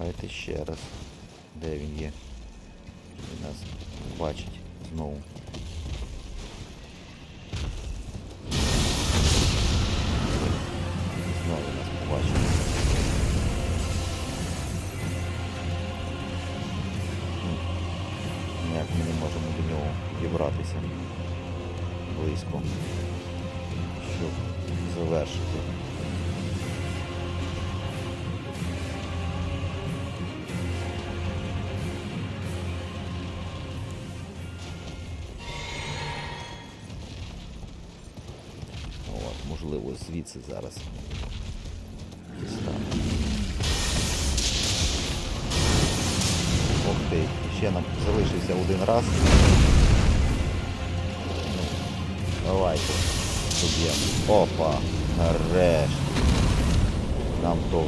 Давайте ще раз. Де він є? Він нас бачить знову. Знову нас побачить. М. Ніяк ми не можемо до нього дібратися близько, щоб завершити. Можливо, звідси зараз. Ох ти, ще нам залишився один раз. Давайте. Опа, нарешті. Нам то